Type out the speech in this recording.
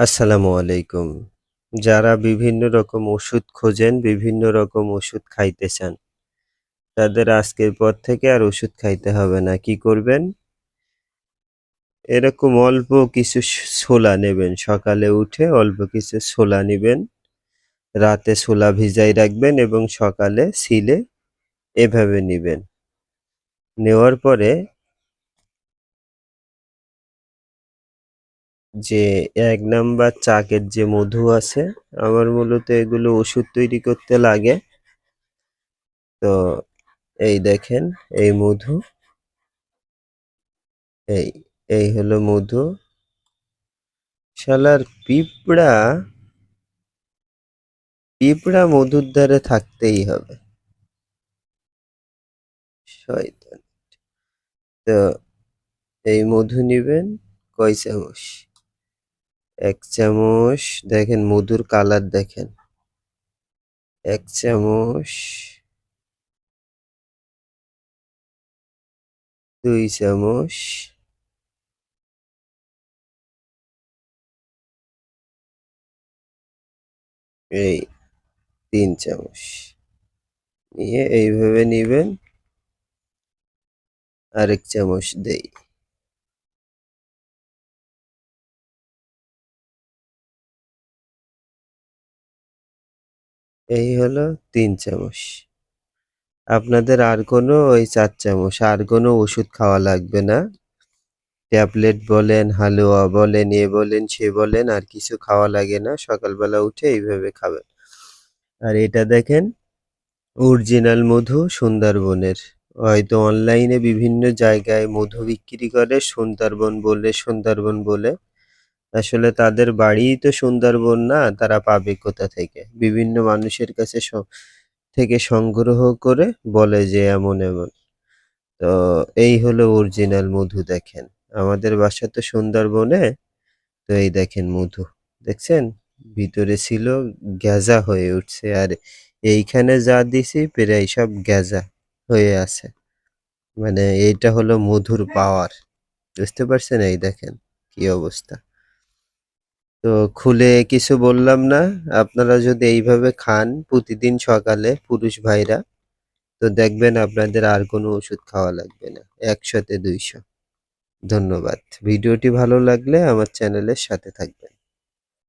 আসসালামু আলাইকুম। যারা বিভিন্ন রকম ওষুধ খোঁজেন, বিভিন্ন রকম ওষুধ খাইতে চান, তাদের আজকের পর থেকে আর ওষুধ খাইতে হবে না। কি করবেন? এরকম অল্প কিছু ছোলা নেবেন। সকালে উঠে অল্প কিছু ছোলা নেবেন রাতে ছোলা ভিজায় রাখবেন এবং সকালে ছিলে এভাবে নিবেন। নেওয়ার পরে যে এক নাম্বার চাকের যে মধু আছে, আমার মূলত এগুলো ওষুধ তৈরি করতে লাগে। তো এই দেখেন এই মধু। এই, এই হলো মধু। শালার পিঁপড়া পিঁপড়া মধুর ধারে থাকতেই হবে। তো এই মধু নিবেন কয় চামচ? ১ চামচ, দেখেন মধুর কালার দেখেন। এক চামচ, দুই চামচ, এই তিন চামচ। নিয়ে এইভাবে নিবেন। আরেক চামচ দেই। এই হলো তিন চামচ। আপনাদের আর কোনো ওই চার চামচ আর কোনো ওষুধ খাওয়া লাগবে না। ট্যাবলেট বলেন, হালুয়া বলেন, এ বলেন, সে বলেন আর কিছু খাওয়া লাগে না। সকালবেলা উঠে এইভাবে খাবেন। আর এটা দেখেন অরিজিনাল মধু সুন্দরবনের। হয়তো অনলাইনে বিভিন্ন জায়গায় মধু বিক্রি করে সুন্দরবন বলে, সুন্দরবন বলে। আসলে তাদের বাড়িই তো সুন্দরবন না, তারা পাবে কোথা থেকে? বিভিন্ন মানুষের কাছে থেকে সংগ্রহ করে বলে যে এমন, এমন। তো এই হলো অরিজিনাল মধু দেখেন। আমাদের বাসা তো সুন্দরবনে। তো এই দেখেন মধু। দেখছেন? ভিতরে ছিল গ্যাজা হয়ে উঠছে। আর এইখানে যা দিছি প্রায় সব গ্যাজা হয়ে আছে। মানে এইটা হলো মধুর পাওয়ার। বুঝতে পারছেন? এই দেখেন কি অবস্থা। তো খুলে কিছু বললাম না। আপনারা যদি এইভাবে খান প্রতিদিন সকালে পুরুষ ভাইরা, তো দেখবেন আপনাদের আর কোনো ওষুধ খাওয়া লাগবে না। ১০০ তে ২০০। ধন্যবাদ। ভিডিওটি ভালো লাগলে আমার চ্যানেলের সাথে থাকবেন।